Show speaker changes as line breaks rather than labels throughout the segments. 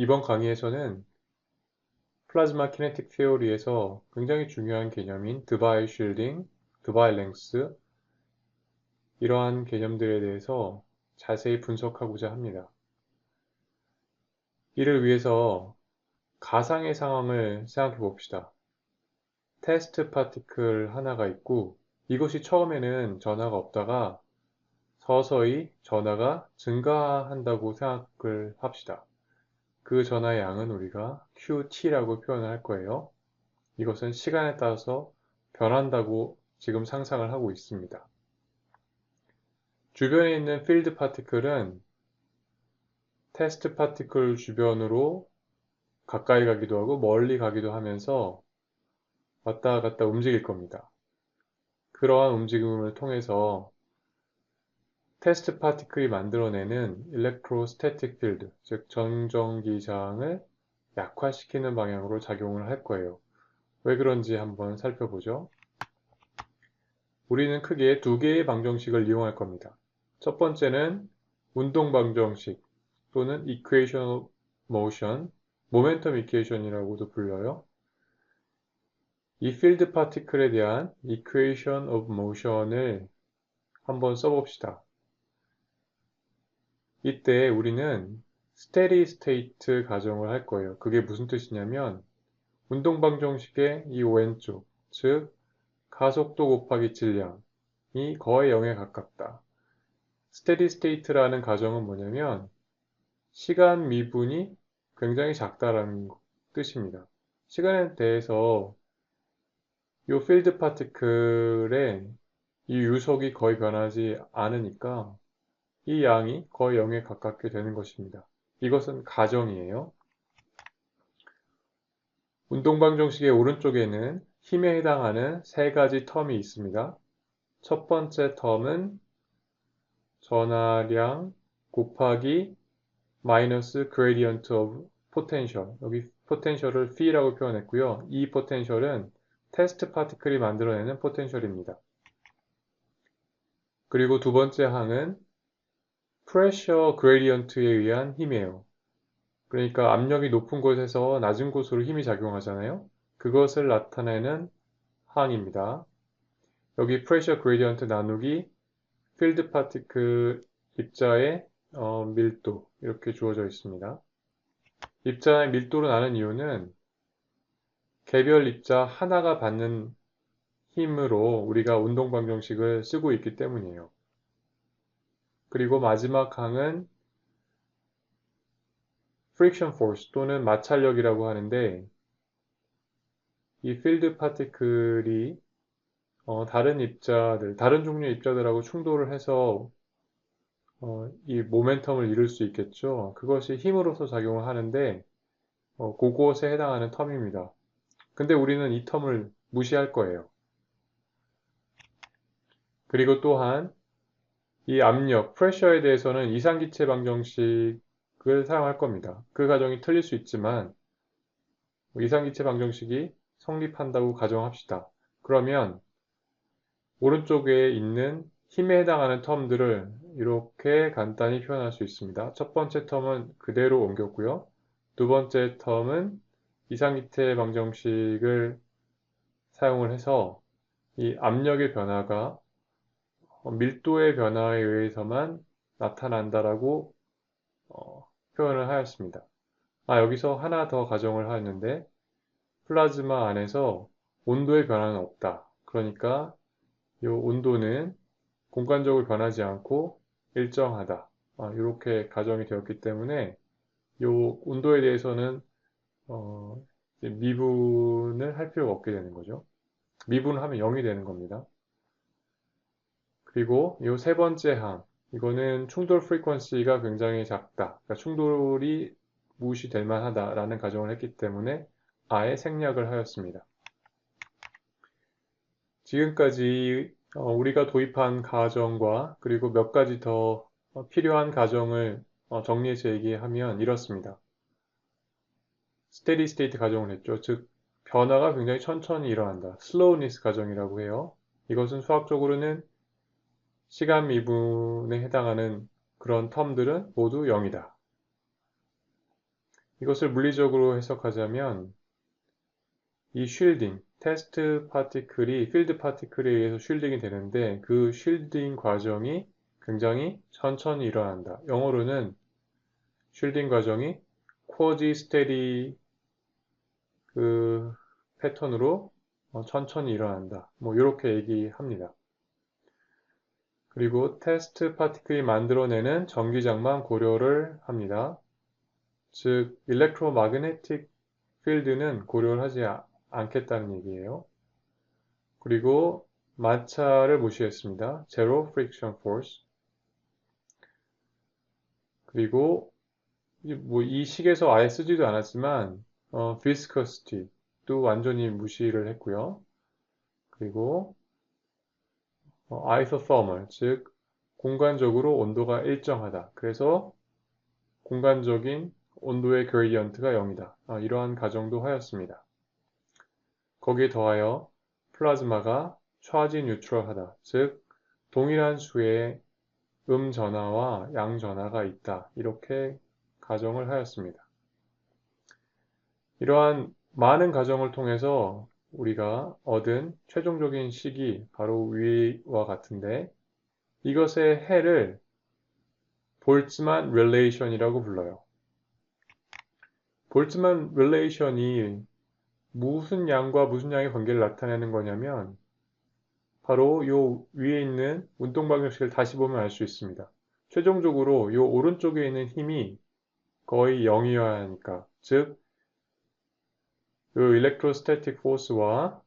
이번 강의에서는 플라즈마 키네틱 테오리에서 굉장히 중요한 개념인 드바이 쉴딩, 드바이 랭스 이러한 개념들에 대해서 자세히 분석하고자 합니다. 이를 위해서 가상의 상황을 생각해 봅시다. 테스트 파티클 하나가 있고 이것이 처음에는 전하가 없다가 서서히 전하가 증가한다고 생각을 합시다. 그 전하의 양은 우리가 QT라고 표현을 할 거예요. 이것은 시간에 따라서 변한다고 지금 상상을 하고 있습니다. 주변에 있는 필드 파티클은 테스트 파티클 주변으로 가까이 가기도 하고 멀리 가기도 하면서 왔다 갔다 움직일 겁니다. 그러한 움직임을 통해서 테스트 파티클이 만들어내는 일렉트로스태틱 필드, 즉 정전기장을 약화시키는 방향으로 작용을 할 거예요. 왜 그런지 한번 살펴보죠. 우리는 크게 두 개의 방정식을 이용할 겁니다. 첫 번째는 운동 방정식 또는 equation motion, 모멘텀 이퀘이션이라고도 불려요. 이 필드 파티클에 대한 equation of motion을 한번 써봅시다. 이때 우리는 스테디 스테이트 가정을 할 거예요. 그게 무슨 뜻이냐면 운동 방 정식의 이 왼쪽, 즉 가속도 곱하기 질량이 거의 0에 가깝다. 스테디 스테이트라는 가정은 뭐냐면 시간 미분이 굉장히 작다라는 뜻입니다. 시간에 대해서 이 필드 파티클의 이 유속이 거의 변하지 않으니까 이 양이 거의 0에 가깝게 되는 것입니다. 이것은 가정이에요. 운동방 정식의 오른쪽에는 힘에 해당하는 세 가지 텀이 있습니다. 첫 번째 텀은 전하량 곱하기 마이너스 gradient of potential 여기 potential을 phi라고 표현했고요. 이 potential은 테스트 파티클이 만들어내는 포텐셜입니다. 그리고 두 번째 항은 프레셔 그레디언트에 의한 힘이에요. 그러니까 압력이 높은 곳에서 낮은 곳으로 힘이 작용하잖아요. 그것을 나타내는 항입니다. 여기 프레셔 그레디언트 나누기 필드 파티클 입자의 어, 밀도 이렇게 주어져 있습니다. 입자의 밀도로 나는 이유는 개별 입자 하나가 받는 힘으로 우리가 운동 방정식을 쓰고 있기 때문이에요. 그리고 마지막 항은 friction force 또는 마찰력이라고 하는데 이 필드 파티클이 어, 다른 입자들, 다른 종류의 입자들하고 충돌을 해서 어, 이 모멘텀을 이룰 수 있겠죠. 그것이 힘으로서 작용을 하는데 어, 그것에 해당하는 텀입니다. 근데 우리는 이 텀을 무시할 거예요. 그리고 또한 이 압력, 프레셔에 대해서는 이상기체 방정식을 사용할 겁니다. 그 가정이 틀릴 수 있지만 이상기체 방정식이 성립한다고 가정합시다. 그러면 오른쪽에 있는 힘에 해당하는 텀들을 이렇게 간단히 표현할 수 있습니다. 첫 번째 텀은 그대로 옮겼고요. 두 번째 텀은 이상기체 방정식을 사용을 해서 이 압력의 변화가 어, 밀도의 변화에 의해서만 나타난다라고 어, 표현을 하였습니다. 아, 여기서 하나 더 가정을 하였는데 플라즈마 안에서 온도의 변화는 없다. 그러니까 이 온도는 공간적으로 변하지 않고 일정하다. 아, 이렇게 가정이 되었기 때문에 이 온도에 대해서는 어, 미분을 할 필요가 없게 되는 거죠. 미분하면 0이 되는 겁니다. 그리고 이 세 번째 항, 이거는 충돌 프리퀀시가 굉장히 작다. 그러니까 충돌이 무시될 만하다라는 가정을 했기 때문에 아예 생략을 하였습니다. 지금까지 어, 우리가 도입한 가정과 그리고 몇 가지 더 필요한 가정을 어, 정리해서 얘기하면 이렇습니다. 스테디 스테이트 가정을 했죠. 즉 변화가 굉장히 천천히 일어난다. 슬로우니스 가정이라고 해요. 이것은 수학적으로는 시간 미분에 해당하는 그런 텀들은 모두 0이다. 이것을 물리적으로 해석하자면 이 쉴딩, 테스트 파티클이 필드 파티클에 의해서 쉴딩이 되는데 그 쉴딩 과정이 굉장히 천천히 일어난다. 영어로는 쉴딩 과정이 쿼지 스테디 그 패턴으로 어, 천천히 일어난다. 뭐 이렇게 얘기합니다. 그리고 테스트 파티클이 만들어내는 전기장만 고려를 합니다. 즉, 일렉트로마그네틱 필드는 고려를 하지 않겠다는 얘기예요. 그리고 마차를 무시했습니다. Zero Friction Force. 그리고 뭐 이 식에서 아예 쓰지도 않았지만 어, Viscosity도 완전히 무시를 했고요. 그리고 어, isothermal, 즉 공간적으로 온도가 일정하다. 그래서 공간적인 온도의 그레디언트가 0이다. 아, 이러한 가정도 하였습니다. 거기에 더하여 플라즈마가 차지 뉴트럴하다. 즉 동일한 수의 음 전하와 양 전하가 있다. 이렇게 가정을 하였습니다. 이러한 많은 가정을 통해서 우리가 얻은 최종적인 식이 바로 위와 같은데 이것의 해를 볼츠만 릴레이션이라고 불러요. 볼츠만 릴레이션이 무슨 양과 무슨 양의 관계를 나타내는 거냐면 바로 요 위에 있는 운동 방정식을 다시 보면 알 수 있습니다. 최종적으로 요 오른쪽에 있는 힘이 거의 0이어야 하니까 즉 그 electrostatic force와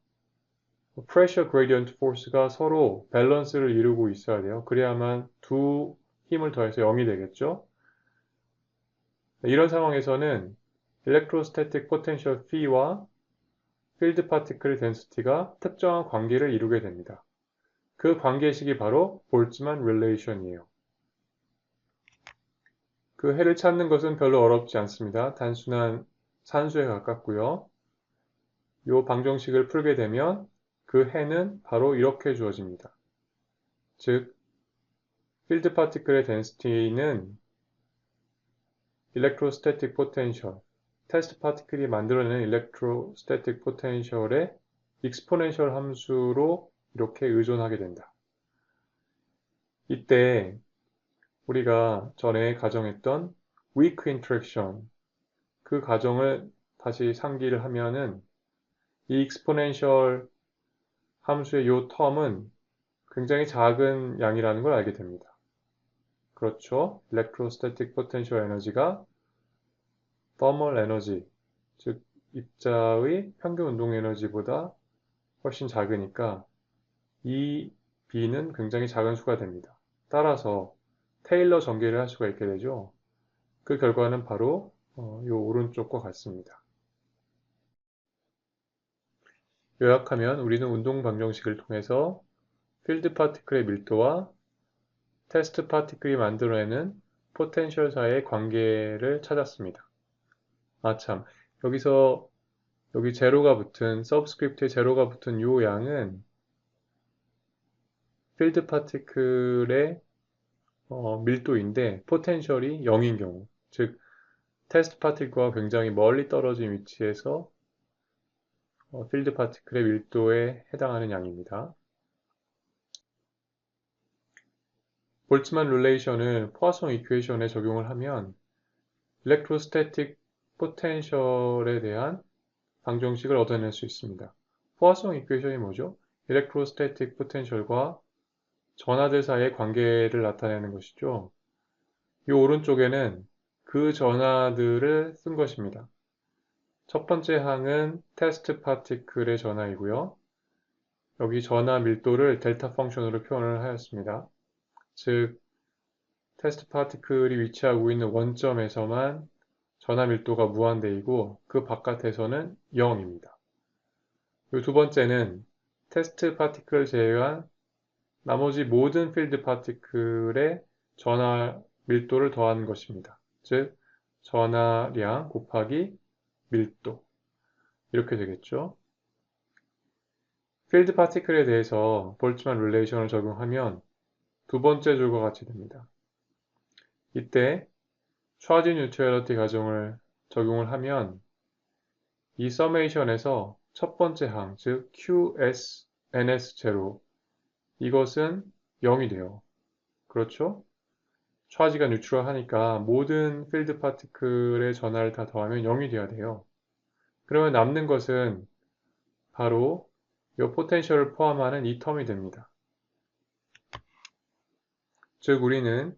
pressure gradient force가 서로 밸런스를 이루고 있어야 돼요. 그래야만 두 힘을 더해서 0이 되겠죠. 이런 상황에서는 electrostatic potential P와 field particle density가 특정한 관계를 이루게 됩니다. 그 관계식이 바로 볼츠만 릴레이션이에요. 그 해를 찾는 것은 별로 어렵지 않습니다. 단순한 산수에 가깝고요. 이 방정식을 풀게 되면 그 해는 바로 이렇게 주어집니다. 즉, 필드 파티클의 density는 electrostatic potential, 테스트 파티클이 만들어내는 electrostatic potential의 exponential 함수로 이렇게 의존하게 된다. 이때 우리가 전에 가정했던 weak interaction 그 가정을 다시 상기를 하면은 이 exponential 함수의 이 텀은 굉장히 작은 양이라는 걸 알게 됩니다. 그렇죠. electrostatic potential 에너지가 thermal energy, 즉 입자의 평균 운동 에너지보다 훨씬 작으니까 이 B는 굉장히 작은 수가 됩니다. 따라서 테일러 전개를 할 수가 있게 되죠. 그 결과는 바로 어, 이 오른쪽과 같습니다. 요약하면 우리는 운동 방정식을 통해서 필드 파티클의 밀도와 테스트 파티클이 만들어내는 포텐셜 사이의 관계를 찾았습니다. 아 참, 여기서 여기 제로가 붙은 서브스크립트에 제로가 붙은 이 양은 필드 파티클의 어, 밀도인데 포텐셜이 0인 경우 즉 테스트 파티클과 굉장히 멀리 떨어진 위치에서 어, 필드 파티클의 밀도에 해당하는 양입니다. 볼츠만 룰레이션을 포화성 이퀘이션에 적용을 하면 일렉트로스태틱 포텐셜에 대한 방정식을 얻어낼 수 있습니다. 포화성 이퀘이션이 뭐죠? 일렉트로스태틱 포텐셜과 전하들 사이의 관계를 나타내는 것이죠. 이 오른쪽에는 그 전하들을 쓴 것입니다. 첫 번째 항은 테스트 파티클의 전하이고요. 여기 전하 밀도를 델타 펑션으로 표현을 하였습니다. 즉, 테스트 파티클이 위치하고 있는 원점에서만 전하 밀도가 무한대이고 그 바깥에서는 0입니다. 이두 번째는 테스트 파티클을 제외한 나머지 모든 필드 파티클의 전하 밀도를 더한 것입니다. 즉, 전하량 곱하기 밀도 이렇게 되겠죠. 필드 파티클에 대해서 볼츠만 릴레이션을 적용하면 두 번째 줄과 같이 됩니다. 이때 차지 뉴트럴리티 가정을 적용을 하면 이 서메이션에서 첫 번째 항, 즉 QS, NS0 이것은 0이 돼요. 그렇죠? 차지가 뉴트럴 하니까 모든 필드 파티클의 전하를 다 더하면 0이 돼야 돼요. 그러면 남는 것은 바로 이 포텐셜을 포함하는 이 텀이 됩니다. 즉 우리는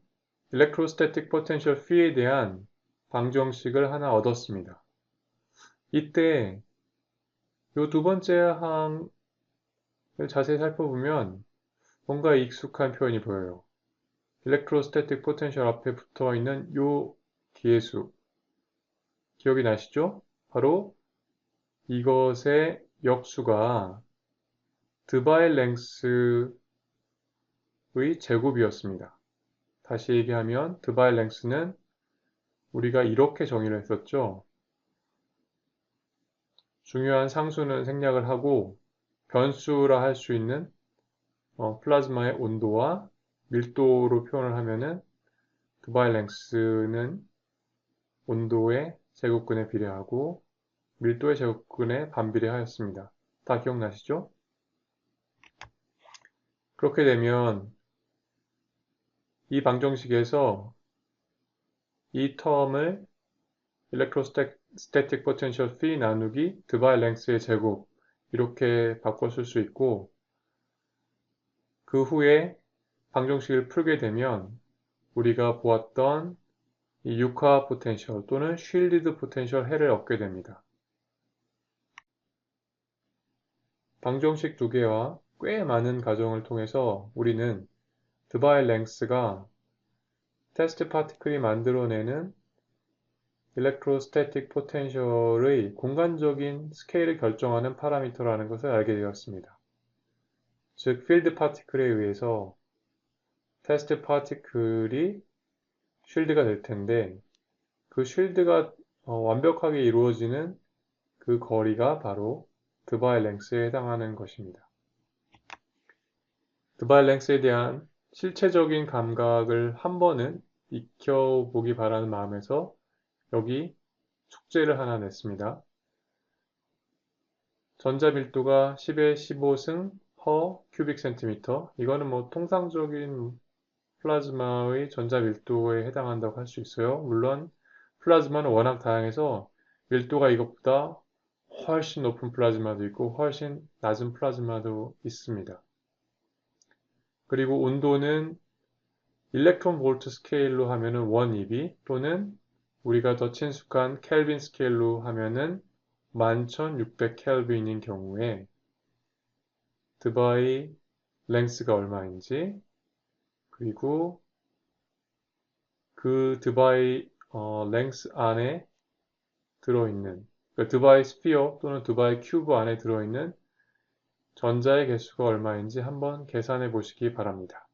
electrostatic potential P에 대한 방정식을 하나 얻었습니다. 이때 이 두 번째 항을 자세히 살펴보면 뭔가 익숙한 표현이 보여요. Electrostatic potential 앞에 붙어 있는 이 기회수 기억이 나시죠? 바로 이것의 역수가 드바일 랭스의 제곱이었습니다. 다시 얘기하면 드바일 랭스는 우리가 이렇게 정의를 했었죠. 중요한 상수는 생략을 하고 변수라 할 수 있는 어, 플라즈마의 온도와 밀도로 표현을 하면은 드바일 랭스는 온도의 제곱근에 비례하고 밀도의 제곱근에 반비례하였습니다. 다 기억나시죠? 그렇게 되면 이 방정식에서 이 텀을 electrostatic potential phi 나누기 드바일 랭스의 제곱 이렇게 바꿔 쓸 수 있고 그 후에 방정식을 풀게 되면 우리가 보았던 이 육화 포텐셜 또는 쉴리드 포텐셜 해를 얻게 됩니다. 방정식 두 개와 꽤 많은 가정을 통해서 우리는 드바일 랭스가 테스트 파티클이 만들어내는 일렉트로스태틱 포텐셜의 공간적인 스케일을 결정하는 파라미터라는 것을 알게 되었습니다. 즉, 필드 파티클에 의해서 테스트 파티클이 쉴드가 될 텐데 그 쉴드가 어, 완벽하게 이루어지는 그 거리가 바로 드바일 랭스에 해당하는 것입니다. 드바일 랭스에 대한 실체적인 감각을 한 번은 익혀보기 바라는 마음에서 여기 축제를 하나 냈습니다. 전자 밀도가 10의 15승 허 큐빅 센티미터 이거는 뭐 통상적인 플라즈마의 전자 밀도에 해당한다고 할 수 있어요. 물론 플라즈마는 워낙 다양해서 밀도가 이것보다 훨씬 높은 플라즈마도 있고 훨씬 낮은 플라즈마도 있습니다. 그리고 온도는 일렉트론 볼트 스케일로 하면은 1EB 또는 우리가 더 친숙한 켈빈 스케일로 하면은 11,600 켈빈인 경우에 드바이 랭스가 얼마인지 그리고 그 드바이 어, 랭스 안에 들어있는 그 드바이 스피어 또는 드바이 큐브 안에 들어있는 전자의 개수가 얼마인지 한번 계산해 보시기 바랍니다.